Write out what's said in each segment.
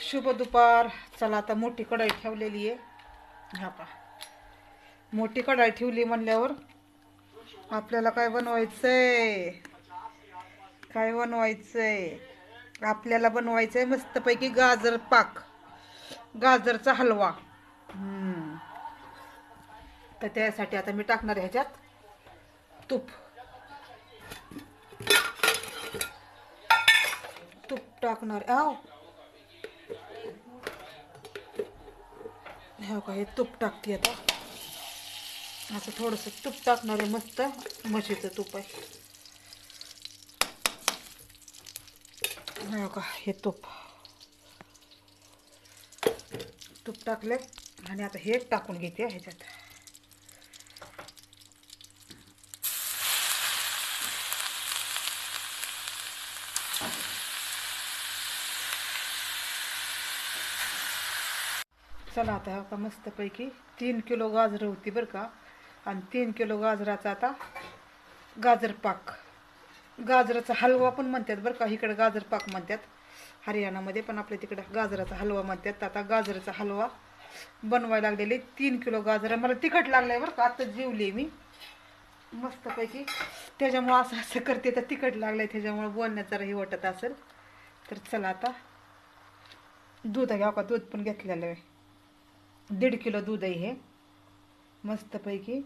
शुभ दुपार. चला आता मोठी कढाई ठेवलेली आहे. हा पा मोठी कढाई ठेवली म्हणल्यावर आपल्याला काय बनवायचंय? काय बनवायचंय? आपल्याला बनवायचंय मस्तपैकी गाजर पाक. गाजरचा हलवा. तर त्यासाठी आता मी टाकणार आहे ह्याच्यात तूप. तूप टाकणार. आव. हो का हे तूप टाकते आता. असं थोडंसं तूप टाकणार आहे मस्त म्हशीचं तूप आहे. हो का हे तूप. तूप टाकले आणि आता हे टाकून घेते ह्याच्यात. चला आता हो का मस्तपैकी तीन किलो गाजरं होती बरं का. आणि तीन किलो गाजराचा आता गाजर पाक. गाजराचा हलवा पण म्हणतात बरं का इकडं गाजर पाक म्हणतात. हरियाणामध्ये पण आपल्या तिकडं गाजराचा हलवा म्हणतात. आता गाजराचा हलवा बनवायला लागलेले तीन किलो गाजर. मला तिखट लागलंय बरं का आता जेवली मी. मस्तपैकी. त्याच्यामुळं असं असं करते तर तिखट लागलंय त्याच्यामुळं बोलण्यात जराही वाटत असेल. तर चला आता दूध घ्या का दूध पण घेतलेलं आहे. दीड किलो दूध आहे हे. मस्तपैकी.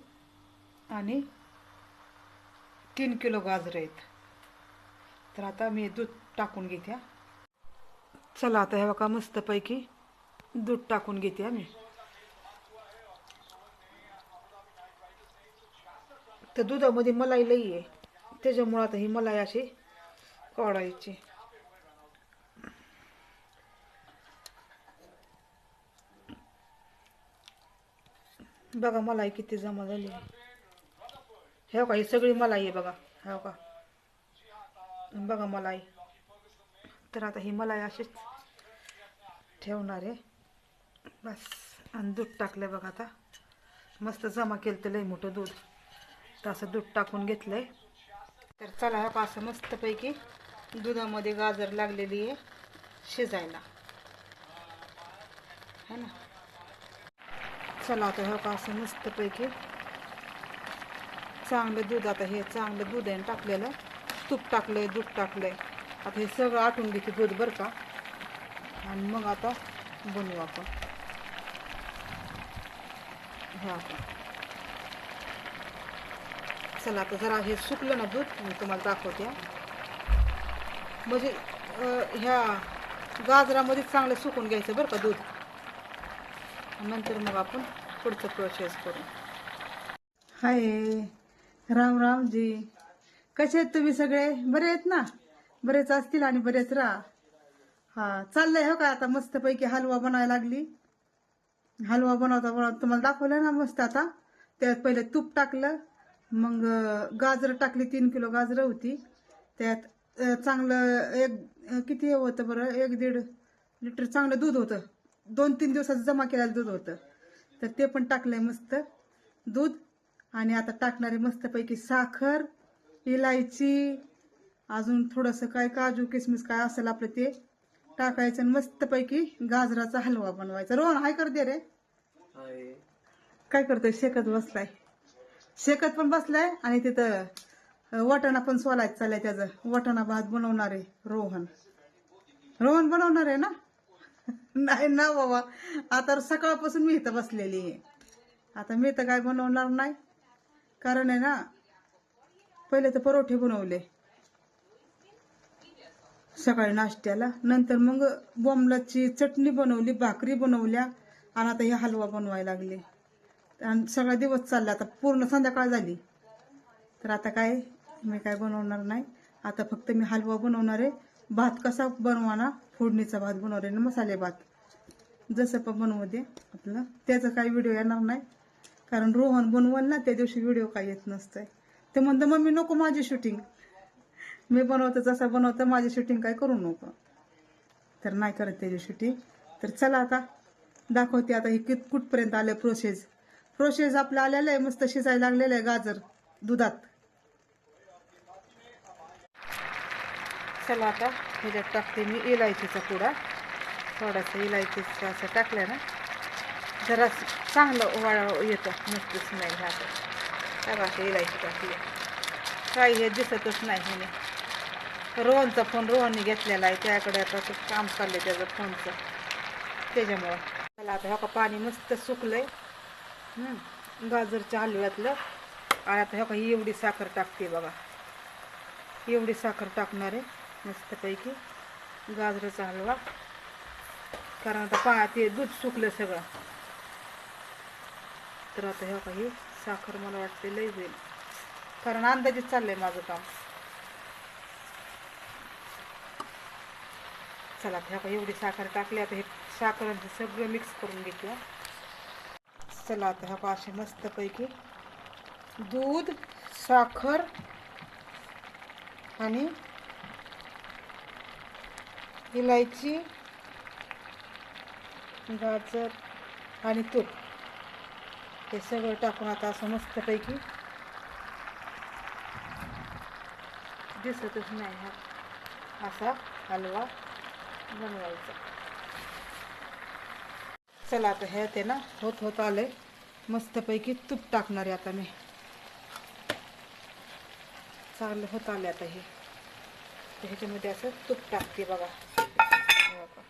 आणि तीन किलो गाजरं आहेत. तर आता मी दूध टाकून घेते. चला आता हे बघा मस्तपैकी दूध टाकून घेते मी तर दुधामध्ये मलाई लई आहे. त्याच्यामुळं आता ही मलाई अशी काढायची. बघा मलाई किती जमा झाली. हे का ही सगळी मलाई आहे बघा. हे का बघा मलाई. तर आता ही मलाई अशीच ठेवणार आहे. बस. आणि दूध टाकलं बघा आता. मस्त जमा केलं तर लई मोठं दूध. तर असं दूध टाकून घेतलंय. तर चला ह्या असं मस्तपैकी दुधामध्ये गाजर लागलेली आहे शिजायला. है ना? चला आता ह्या असं मस्तपैकी चांगलं दूध आता हे चांगलं दूध आहे टाकलेलं. तूप टाकलंय दूध टाकलंय. आता हे सगळं आटून घेते दूध बरं का? आणि मग आता बनवू आपण. हो हा चला आता जरा हे सुकलं ना दूध मी तुम्हाला दाखवते. म्हणजे ह्या गाजरामध्ये चांगलं सुकून घ्यायचं बरं का दूध? नंतर मग आपण पुढचं प्रोसेस करू. हाय राम राम जी कसे आहेत तुम्ही सगळे? बरे आहेत ना? बरेच असतील आणि बरेच राहा. हा चाललंय हो का आता? मस्तपैकी हलवा बनायला लागली. हलवा बनवता बनवता तुम्हाला दाखवलं ना मस्त आता? त्यात पहिले तूप टाकलं. मग गाजर गाजरं टाकली तीन किलो गाजरं होती. त्यात चांगलं एक किती होतं बरं? एक दीड लिटर चांगलं दूध होतं. दोन तीन दिवसाचं जमा केलेलं दूध होतं. तर ते पण टाकलंय मस्त दूध. आणि आता टाकणारे मस्तपैकी साखर इलायची अजून थोडंसं काय काजू किसमिस काय असेल आपलं ते टाकायचं आणि मस्तपैकी गाजराचा हलवा बनवायचा. रोहन हाय कर दे रे. काय करतोय? शेकत बसलाय. शेकत पण बसलाय आणि तिथं वाटाणा पण सोलायचं चाललंय त्याचं. वाटाणा भात बनवणार आहे रोहन. रोहन बनवणार आहे ना? नाही ना बाबा. आता सकाळपासून मी इथं बसलेली आहे. आता मी तर काय बनवणार नाही. कारण आहे ना पहिले तर परोठे बनवले. सकाळी नाश्त्याला. नंतर मग बोंबलाची चटणी बनवली भाकरी बनवल्या आणि आता हे हलवा बनवायला लागले. आणि सगळा दिवस चालला. आता पूर्ण संध्याकाळ झाली. तर आता काय मी काय बनवणार नाही. आता फक्त मी हलवा बनवणार आहे. भात कसा बनवाना फोडणीचा भात बनवणार आहे ना मसाले भात. जसं पण बनवू दे आपलं. त्याचा काही व्हिडिओ येणार नाही. कारण रोहन बनवल ना त्या दिवशी व्हिडिओ काही येत नसतंय. ते म्हणतं मम्मी नको माझी शूटिंग मी बनवतं जसं बनवतं माझी शूटिंग काय करू नको. तर नाही करत त्याची शूटिंग तर चला आता दाखवते आता ही कित कुठपर्यंत आलं प्रोसेस प्रोसेस आपलं आलेलं आहे मस्त शिजायला लागलेलं आहे गाजर दुधात. चला आता ह्याच्यात टाकते मी इलायचीचा पुडा. थोडासा इलायचीचं असं टाकलं ना. जरा चांगलं वाळ येतं मस्त स्मेल ह्याचं तर इलायची टाकली? काही हे दिसतच नाही हिने. रोहनचा फोन रोहनने घेतलेला आहे त्याकडे आता ते काम आहे त्याचं फोनचं त्याच्यामुळं. चला आता ह्या का पाणी मस्त सुकलं आहे गाजरच्या हलव्यातलं. आणि आता ह्या का ही एवढी साखर टाकते बघा. एवढी साखर टाकणार. आहे मस्तपैकी गाजराचा हलवा कारण आता पा ते दूध सुकलं सगळं. तर आता ह्या काही साखर मला वाटते लई होईल. कारण अंदाजेच चाललंय माझं काम. चला आता ह्या काही एवढी साखर टाकली. आता हे साखर सगळं मिक्स करून घेते. चला आता ह्या पाशे मस्तपैकी दूध साखर आणि इलायची गाजर आणि तूप. हे सगळं टाकून आता असं मस्तपैकी दिसतच नाही हा. असा हलवा बनवायचा. चला आता हे ते ना होत होत आलंय. मस्तपैकी तूप टाकणार आहे आता मी. चांगलं होत आले आता हे. ह्याच्यामध्ये असं तूप टाकते बघा हे बघा.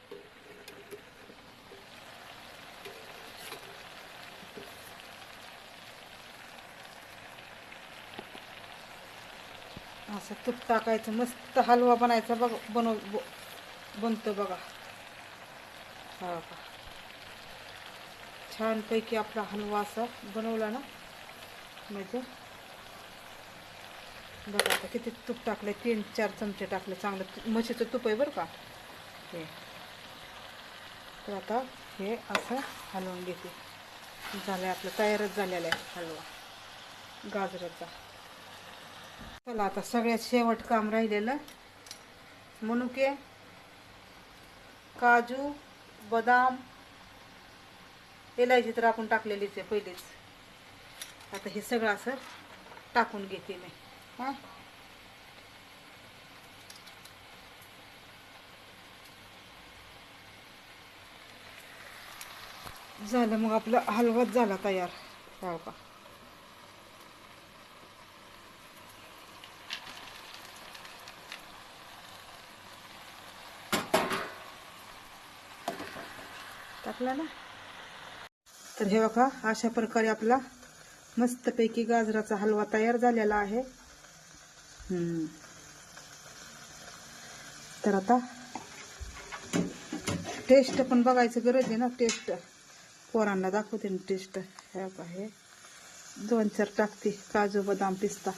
असं तूप टाकायचं मस्त हलवा बनायचा बघ बनव ब- बनतो बघा. हा का छानपैकी आपला हलवा असा बनवला ना? म्हणजे? बघा आता किती तूप टाकलं तीन चार चमचे टाकले चांगलं म्हशीचं तूप आहे बरं का? हे. तर आता हे असं हलवून घेते. झालं आपलं तयारच झालेलं आहे हलवा. गाजराचा. चला आता सगळ्यात शेवट काम राहिलेलं. मनुके काजू बदाम इलायची तर आपण टाकलेलीच आहे पहिलेच. आता हे सगळं असं टाकून घेते मी. हां? झालं मग आपलं हलवाच झाला तयार. हो का? टाकला ना? तर हे बघा अशा प्रकारे आपला मस्तपैकी गाजराचा हलवा तयार झालेला आहे. हम्म. तर आता टेस्ट पण बघायचं गरज आहे ना टेस्ट पोरांना दाखवते ना टेस्ट हे आहे हे. दोन चार टाकते. काजू बदाम पिस्ता.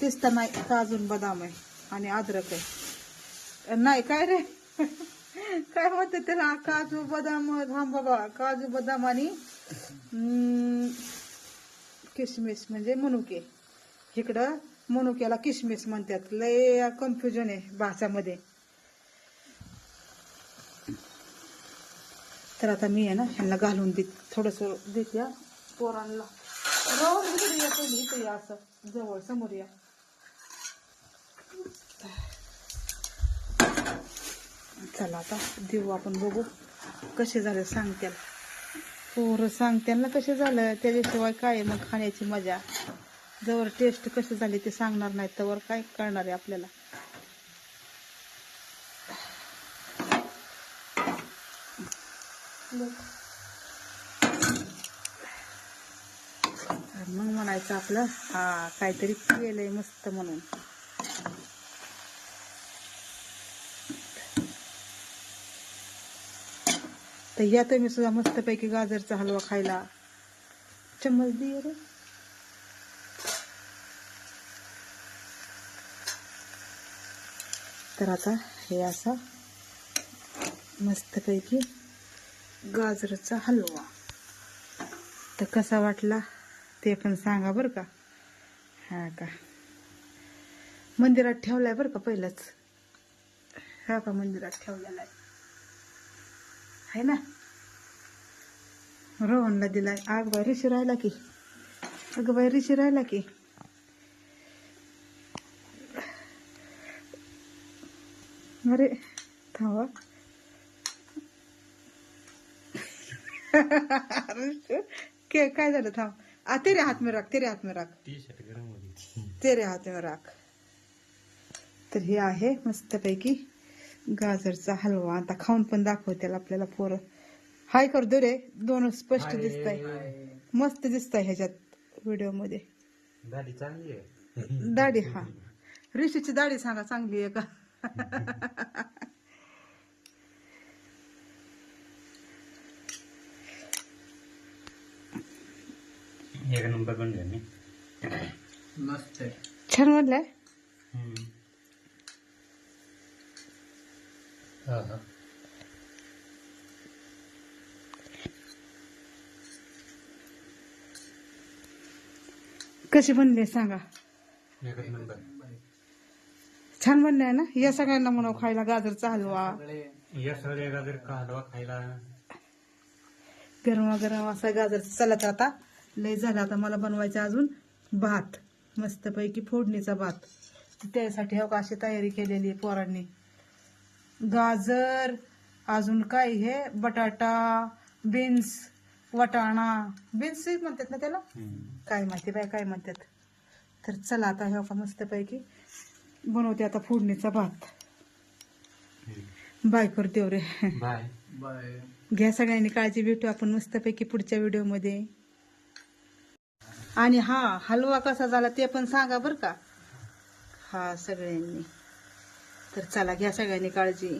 पिस्ता नाही काजून बदाम आहे आणि अद्रक आहे. नाही काय रे? काय म्हणते त्याला? काजू बदाम थांब बाबा. काजू बदाम आणि किसमिस किशमिश म्हणजे मनुके. इकडं मनुक्याला किशमिश म्हणतात. लय कन्फ्युजन आहे भाषामध्ये. तर आता मी आहे ना ह्यांना घालून देत थोडंसं देते पोरांना. इकडे या या असं. जवळ समोर या. चला आता देऊ आपण बघू कसे झाले सांगत्याल. पोरं सांगत्याल ना कसे झालं त्याच्याशिवाय काय मग खाण्याची मजा. जवळ टेस्ट कशी झाली ते सांगणार नाही तर काय कळणार आहे आपल्याला. मग म्हणायचं आपलं हा काहीतरी केलंय मस्त म्हणून. तर या तुम्ही सुद्धा मस्तपैकी गाजरचा हलवा खायला चम्मच दे रे. तर आता हे असा मस्तपैकी गाजरचा हलवा. तर कसा वाटला ते पण सांगा बरं का? हा का? मंदिरात ठेवलाय बरं का पहिलंच? हा का मंदिरात ठेवलेला आहे? आहे ना? रोहनला दिलाय. आग ऋषी राहिला की? अगं ऋषी राहिला की? अरे थांबा. के काय झालं? थांब. आ तेरे हात में राख तेरे हात में राख. तेरे हात में राख. तर हे आहे मस्तपैकी गाजरचा हलवा. आता खाऊन पण दाखवतील आपल्याला पोरं. हाय कर दो रे दोन स्पष्ट दिसत आहे मस्त दिसत आहे ह्याच्यात व्हिडिओमध्ये दाढी चांगली आहे. दाढी हा. ऋषीची दाढी सांगा चांगली आहे का? एक नंबर बनले मी मस्त आहे. छान म्हणलंय हा हा कशी बनली सांगा. नंबर छान बनले ना? या सगळ्यांना म्हणा खायला गाजरचा हलवा या सगळ्या गाजर का हलवा खायला. गरम गरम असा गाजरचा चला तर आता. लय झालं आता मला बनवायचं अजून भात. मस्तपैकी फोडणीचा भात. त्यासाठी हो का अशी तयारी केलेली आहे पोरांनी? गाजर अजून काय हे? बटाटा बीन्स वटाणा. बीन्स म्हणतात ना त्याला? काय माहिती बाय काय म्हणतात? तर चला आता हे का मस्तपैकी बनवते आता फोडणीचा भात. बाय करते रे बाय. बाय. घ्या सगळ्यांनी काळजी भेटू आपण मस्तपैकी पुढच्या व्हिडिओमध्ये. आणि हा हलवा कसा झाला ते पण सांगा बरं का? हा सगळ्यांनी. तर चला घ्या सगळ्यांनी काळजी.